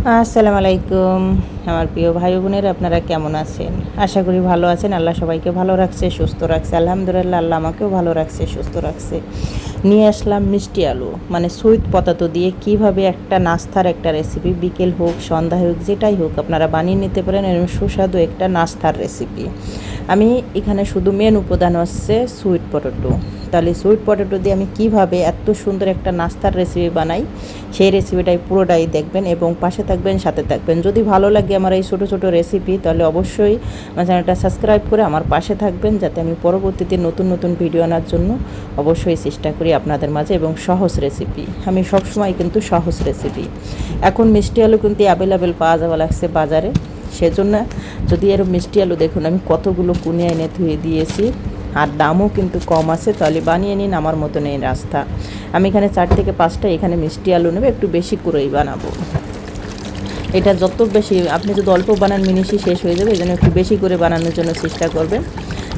আসসালামু আলাইকুম। আমার প্রিয় ভাই বোনের, আপনারা কেমন আছেন? আশা করি ভালো আছেন। আল্লাহ সবাইকে ভালো রাখছে, সুস্থ রাখছে। আলহামদুলিল্লাহ, আল্লাহ আমাকেও ভালো রাখছে, সুস্থ রাখছে। নিয়ে আসলাম মিষ্টি আলু মানে সুইট পতাতো দিয়ে কীভাবে একটা নাস্তার একটা রেসিপি বিকেল হোক, সন্ধ্যা হোক, যেটাই হোক, আপনারা বানিয়ে নিতে পারেন এরকম সুস্বাদু একটা নাস্তার রেসিপি আমি এখানে শুধু মেন উপাদান হচ্ছে সুইট পটেটো তাহলে সুইট পটেটো দিয়ে আমি কীভাবে এত সুন্দর একটা নাস্তার রেসিপি বানাই, সেই রেসিপিটাই পুরোটাই দেখবেন এবং পাশে থাকবেন, সাথে থাকবেন। যদি ভালো লাগে আমার এই ছোটো ছোটো রেসিপি তাহলে অবশ্যই আমার চ্যানেলটা সাবস্ক্রাইব করে আমার পাশে থাকবেন, যাতে আমি পরবর্তীতে নতুন নতুন ভিডিও আনার জন্য অবশ্যই চেষ্টা করি আপনাদের মাঝে এবং সহজ রেসিপি আমি সবসময় কিন্তু সহজ রেসিপি এখন মিষ্টি আলু কিন্তু অ্যাভেলেবেল পাওয়া যাওয়া লাগছে বাজারে। সেজন্য যদি এর মিষ্টি আলু দেখুন, আমি কতগুলো কুনিয়ে এনে ধুয়ে দিয়েছি। আর দামও কিন্তু কম আছে। তাহলে বানিয়ে নিন, আমার মতন এই রাস্তা। আমি এখানে চার থেকে পাঁচটা, এখানে মিষ্টি আলু নেবে, একটু বেশি করেই বানাবো। এটা যত বেশি, আপনি যদি অল্প বানান, মিনিশই শেষ হয়ে যাবে এই জন্য একটু বেশি করে বানানোর জন্য চেষ্টা করবেন।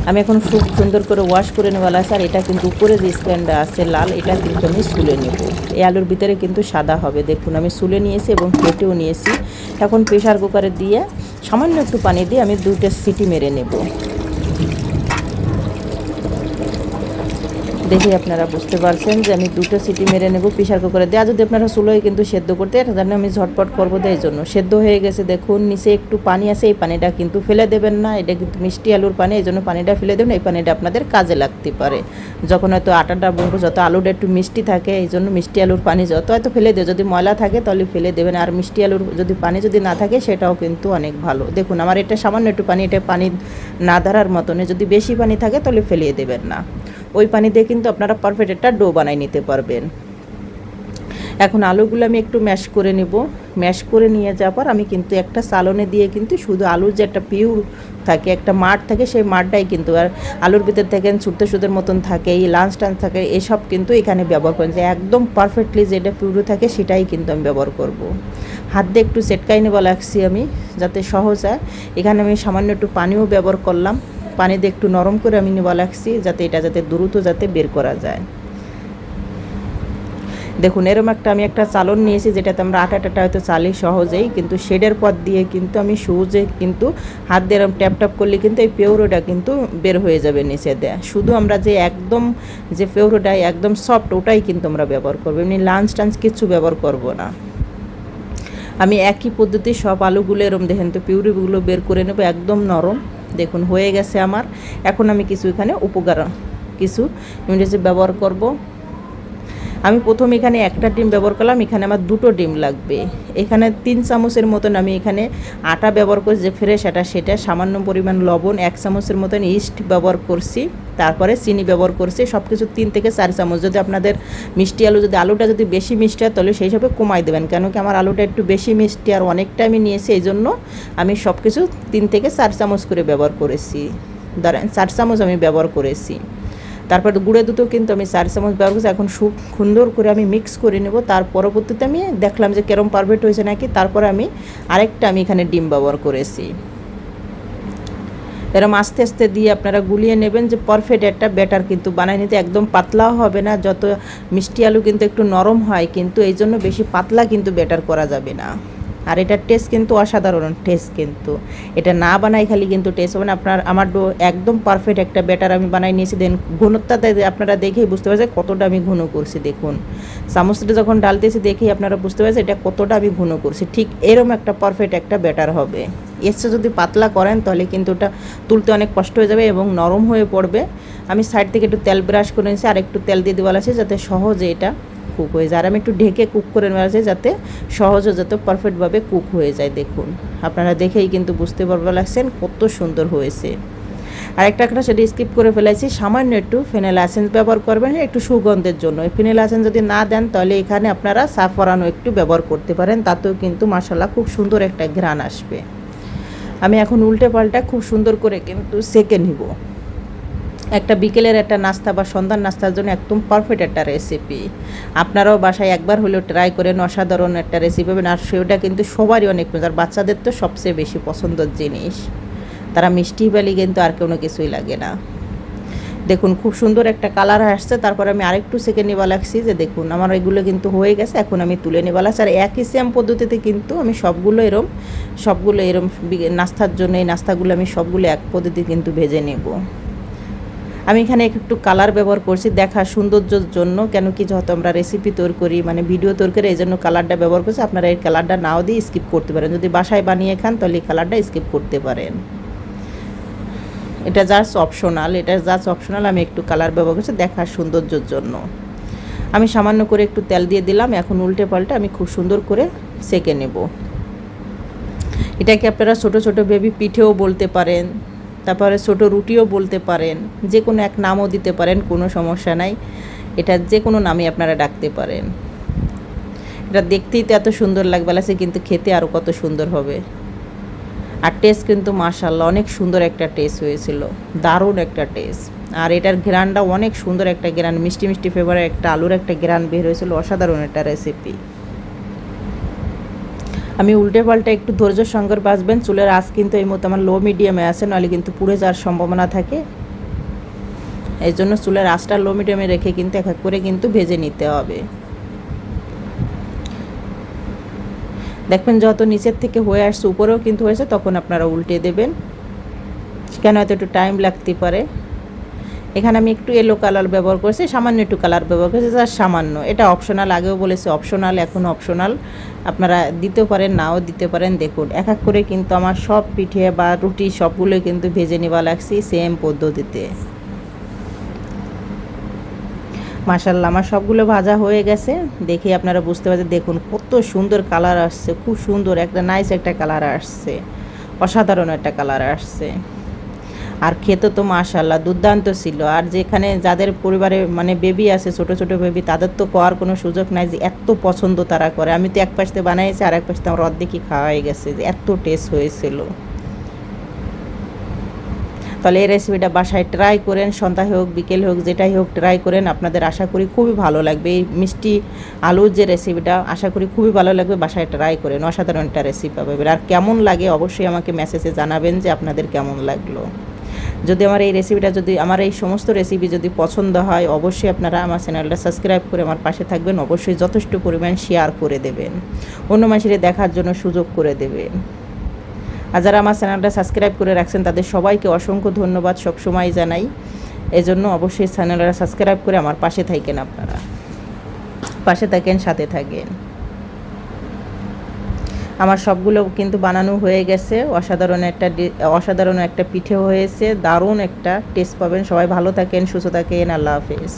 আমি এখন খুব সুন্দর করে ওয়াশ করে নেওয়ালা আর এটা কিন্তু উপরে যে স্ট্যান্ডটা আছে, লাল, এটা কিন্তু আমি সুলে নেব। এই আলুর ভিতরে কিন্তু সাদা হবে। দেখুন, আমি সুলে নিয়েছি এবং কেটেও নিয়েছি। এখন প্রেশার কুকারে দিয়ে সামান্য একটু পানি দিয়ে আমি দুটো সিটি মেরে নেব। দেখে আপনারা বুঝতে পারছেন যে আমি দুটো সিটি মেরে নেব প্রেশার কুকারে দেওয়া যদি আপনারা সুলোয় কিন্তু সেদ্ধ করতে এটা জানি আমি ঝটপট করব দেয় জন্য। সেদ্ধ হয়ে গেছে, দেখুন, নিচে একটু পানি আছে, এই পানিটা কিন্তু ফেলে দেবেন না। এটা কিন্তু মিষ্টি আলুর পানি, এই জন্য পানিটা ফেলে দেবেন, এই পানিটা আপনাদের কাজে লাগতে পারে। যখন হয়তো আটাটা বলব, যত আলুটা একটু মিষ্টি থাকে, এই জন্য মিষ্টি আলুর পানি যত হয়তো ফেলে দেবে যদি ময়লা থাকে তাহলে ফেলে দেবেন। আর মিষ্টি আলুর যদি পানি যদি না থাকে, সেটাও কিন্তু অনেক ভালো। দেখুন, আমার এটা সামান্য একটু পানি, এটা পানি না ধরার মতনে যদি বেশি পানি থাকে তাহলে ফেলিয়ে দেবেন না। ওই পানি দিয়ে কিন্তু আপনারা পারফেক্ট একটা ডো বানাই নিতে পারবেন। এখন আলুগুলো আমি একটু ম্যাশ করে নেব। ম্যাশ করে নিয়ে যাওয়ার পর আমি কিন্তু একটা সালনে দিয়ে কিন্তু শুধু আলুর যে একটা পিউর থাকে, একটা মাঠ থাকে, সেই মাঠটাই কিন্তু আর আলুর ভিতর থেকে ছুটতে সুদের মতন থাকে, এই লাঞ্চ টাঞ্চ থাকে, এসব কিন্তু এখানে ব্যবহার করেন। যে একদম পারফেক্টলি যেটা পিউরো থাকে, সেটাই কিন্তু আমি ব্যবহার করব। হাত দিয়ে একটু সেটকাই নেব লাগছি আমি, যাতে সহজ হয়। এখানে আমি সামান্য একটু পানিও ব্যবহার করলাম। পানি দিয়ে একটু নরম করে আমি নিবা লাগছি, যাতে এটা যাতে দ্রুত যাতে বের করা যায়। দেখুন, এরম একটা আমি একটা চালন নিয়েছি, যেটাতে আমরা আটা টাটা হয়তো চালি সহজেই, কিন্তু শেডের পথ দিয়ে কিন্তু আমি সহজে কিন্তু হাত দিয়ে এরম ট্যাপ ট্যাপ করলে কিন্তু এই পেউরোটা কিন্তু বের হয়ে যাবে নিচে দেয়া। শুধু আমরা যে একদম যে পেউরোটা একদম সফট, ওটাই কিন্তু আমরা ব্যবহার করব। এমনি লাঞ্চ টাঞ্চ কিছু ব্যবহার করব না। আমি একই পদ্ধতি সব আলুগুলো এরম দেখেন তো, পিউরিগুলো বের করে নেব একদম নরম। দেখুন হয়ে গেছে আমার। এখন আমি কিছু এখানে উপকার কিছু ইংরেজি ব্যবহার করব। আমি প্রথম এখানে একটা ডিম ব্যবহার করলাম, এখানে আমার দুটো ডিম লাগবে। এখানে তিন চামচের মতন আমি এখানে আটা ব্যবহার করছি, যে ফ্রেশ আটা সেটা, সামান্য পরিমাণ লবণ, এক চামচের মতন ইস্ট ব্যবহার করছি, তারপরে চিনি ব্যবহার করছি সব কিছু তিন থেকে চার চামচ। যদি আপনাদের মিষ্টি আলু, যদি আলুটা যদি বেশি মিষ্টি হয়, তাহলে সেই হিসাবে কমাই দেবেন কেন কি আমার আলুটা একটু বেশি মিষ্টি আর অনেকটা আমি নিয়েছি এই জন্য আমি সব কিছু তিন থেকে চার চামচ করে ব্যবহার করেছি। ধরেন চার চামচ আমি ব্যবহার করেছি। তারপর গুঁড়ো দুটো কিন্তু আমি চার চামচ ব্যবহার করছি। এখন খুব সুন্দর করে আমি মিক্স করে নেব। তার পরবর্তীতে আমি দেখলাম যে কেরম পারফেক্ট হয়েছে নাকি। তারপর আমি আরেকটা আমি এখানে ডিম ব্যবহার করেছি। এরম আস্তে আস্তে দিয়ে আপনারা গুলিয়ে নেবেন যে পারফেক্ট একটা ব্যাটার কিন্তু বানাই নিতে। একদম পাতলাও হবে না, যত মিষ্টি আলু কিন্তু একটু নরম হয়, কিন্তু এই জন্য বেশি পাতলা কিন্তু ব্যাটার করা যাবে না। আর এটার টেস্ট কিন্তু অসাধারণ টেস্ট কিন্তু। এটা না বানাই খালি কিন্তু টেস্ট হবে না। আপনার, আমার ডো একদম পারফেক্ট একটা ব্যাটার আমি বানাই নিয়েছি। দেন ঘনত্বটা আপনারা দেখেই বুঝতে পারছেন কতটা আমি ঘন করছি, দেখুন। চামচটা যখন ডালতেছি দেখেই আপনারা বুঝতে পারছেন এটা কতটা আমি ঘন করছি। ঠিক এরম একটা পারফেক্ট একটা ব্যাটার হবে। এসে যদি পাতলা করেন তাহলে কিন্তু ওটা তুলতে অনেক কষ্ট হয়ে যাবে এবং নরম হয়ে পড়বে। আমি সাইড থেকে একটু তেল ব্রাশ করে নিয়েছি। আর একটু তেল দিয়ে দেওয়া আছে যাতে সহজে এটা কুক হয়ে যায়। আর আমি একটু ঢেকে কুক করে নেওয়া যাতে সহজে যাতে পারফেক্টভাবে কুক হয়ে যায়, দেখুন। আপনারা দেখেই কিন্তু বুঝতে পারবে লাগছেন কত সুন্দর হয়েছে। আর একটা একটা সেটা স্কিপ করে ফেলেছি, সামান্য একটু ফেনেল আসেন্স ব্যবহার করবেন একটু সুগন্ধের জন্য। ফেনেল আসেন্স যদি না দেন, তাহলে এখানে আপনারা সাফরানো একটু ব্যবহার করতে পারেন, তাতেও কিন্তু মশলা খুব সুন্দর একটা ঘ্রাণ আসবে। আমি এখন উল্টে পাল্টা খুব সুন্দর করে কিন্তু সেকে নিব। একটা বিকেলের একটা নাস্তা বা সন্ধ্যার নাস্তার জন্য একদম পারফেক্ট একটা রেসিপি আপনারাও বাসায় একবার হলেও ট্রাই করেন অসাধারণ একটা রেসিপি পাবেন, আর সেটা কিন্তু সবারই অনেক মজার বাচ্চাদের তো সবচেয়ে বেশি পছন্দের জিনিস। তারা মিষ্টি পেলে কিন্তু আর কোনো কিছুই লাগে না। দেখুন, খুব সুন্দর একটা কালার আসছে, তারপর আমি আরেকটু সেকে নেওয়া লাগছি যে দেখুন, আমার এগুলো কিন্তু হয়ে গেছে, এখন আমি তুলে নেওয়া লাগছে, আর একই সেম পদ্ধতিতে কিন্তু আমি সবগুলো এরম সবগুলো এরম নাস্তার জন্য এই নাস্তাগুলো আমি সবগুলো এক পদ্ধতি কিন্তু ভেজে নেব। আমি এখানে একটু কালার ব্যবহার করছি দেখা সৌন্দর্যর জন্য, কেন কি যত আমরা রেসিপি তৈরি করি মানে ভিডিও তৈরি করে এই জন্য কালারটা ব্যবহার করছি। আপনারা এই কালারটা নাও দিয়ে স্কিপ করতে পারেন। যদি বাসায় বানিয়ে খান, তাহলে এই কালারটা স্কিপ করতে পারেন। এটা জাস্ট অপশনাল এটা জাস্ট অপশনাল আমি একটু কালার ব্যবহার করছি দেখার সৌন্দর্যর জন্য। আমি সামান্য করে একটু তেল দিয়ে দিলাম, এখন উল্টে পাল্টে আমি খুব সুন্দর করে সেকে নেব। এটাকে আপনারা ছোট ছোট বেবি পিঠেও বলতে পারেন। তারপরে ছোট রুটিও বলতে পারেন, যে কোনো এক নামও দিতে পারেন, কোনো সমস্যা নাই। এটা যে কোনো নামে আপনারা ডাকতে পারেন। এটা দেখতেই তো এত সুন্দর লাগবে আছে কিন্তু খেতে আরও কত সুন্দর হবে। আর টেস্ট কিন্তু মাশাল্লাহ অনেক সুন্দর একটা টেস্ট হয়েছিল। দারুণ একটা টেস্ট আর এটার গ্রানটা অনেক সুন্দর একটা গ্রান মিষ্টি মিষ্টি ফ্লেভারের একটা আলুর একটা গ্রান বের হয়েছিল, অসাধারণ একটা রেসিপি আমি উল্টে পাল্টা একটু ধৈর্য সঙ্গে বাঁচবেন, চুলের আঁচ কিন্তু এই মতো আমার লো মিডিয়ামে আছে, নাহলে কিন্তু পুড়ে যাওয়ার সম্ভাবনা থাকে। এই জন্য চুলের আঁচটা লো মিডিয়ামে রেখে কিন্তু এক এক করে কিন্তু ভেজে নিতে হবে। দেখবেন যত নিচের থেকে হয়ে আসছে, উপরেও কিন্তু হয়েছে, তখন আপনারা উল্টে দেবেন। কেন এত একটু টাইম লাগতে পারে? এখানে আমি একটু এলো কালার ব্যবহার করেছি, সামান্য একটু কালার ব্যবহার করেছি যা সামান্য। এটা অপশনাল আগেও বলেছি অপশনাল এখন অপশনাল আপনারা দিতে পারেন, নাও দিতে পারেন, দেখুন। এক এক করে কিন্তু আমার সব পিঠে বা রুটি সবগুলোই কিন্তু ভেজে নেওয়া লাগছে সেম পদ্ধতিতে। মাসাল্লাহ আমার সবগুলো ভাজা হয়ে গেছে। দেখে আপনারা বুঝতে পারছেন, দেখুন কত সুন্দর কালার আসছে, খুব সুন্দর, একটা নাইস একটা কালার আসছে। অসাধারণ একটা কালার আসছে। আর খেতে তো মাশাল্লাহ দুর্দান্ত ছিল। আর যেখানে যাদের পরিবারে মানে বেবি আছে, ছোট ছোট বেবি তাদের তো পাওয়ার কোনো সুযোগ নাই যে এত পছন্দ তারা করে। আমি তো এক পাশে বানাইছি আর এক পাশে আমার অর্ধেকই খাওয়া হয়ে গেছে, যে এত টেস্ট হয়েছিল। তাহলে এই রেসিপিটা বাসায় ট্রাই করেন সন্ধ্যা হোক, বিকেল হোক, যেটাই হোক ট্রাই করেন, আপনাদের আশা করি খুবই ভালো লাগবে। এই মিষ্টি আলুর যে রেসিপিটা আশা করি খুবই ভালো লাগবে, বাসায় ট্রাই করেন, অসাধারণ একটা রেসিপি পাবেন। আর কেমন লাগে অবশ্যই আমাকে মেসেজে জানাবেন যে আপনাদের কেমন লাগল। যদি আমার এই রেসিপিটা যদি আমার এই সমস্ত রেসিপি যদি পছন্দ হয়, অবশ্যই আপনারা আমার চ্যানেলটা সাবস্ক্রাইব করে আমার পাশে থাকবেন। অবশ্যই যথেষ্ট পরিমাণ শেয়ার করে দেবেন। অন্য মানুষের দেখার জন্য সুযোগ করে দেবেন। আর যারা আমার চ্যানেলটা সাবস্ক্রাইব করে রাখছেন, তাদের সবাইকে অসংখ্য ধন্যবাদ সবসময় জানাই। এজন্য অবশ্যই চ্যানেলটা সাবস্ক্রাইব করে আমার পাশে থাকেন আপনারা। পাশে থাকেন, সাথে থাকেন। আমার সবগুলো কিন্তু বানানো হয়ে গেছে। অসাধারণ একটা অসাধারণ একটা পিঠে হয়েছে। দারুণ একটা টেস্ট পাবেন। সবাই ভালো থাকেন, সুস্থ থাকেন। আল্লাহ হাফেজ।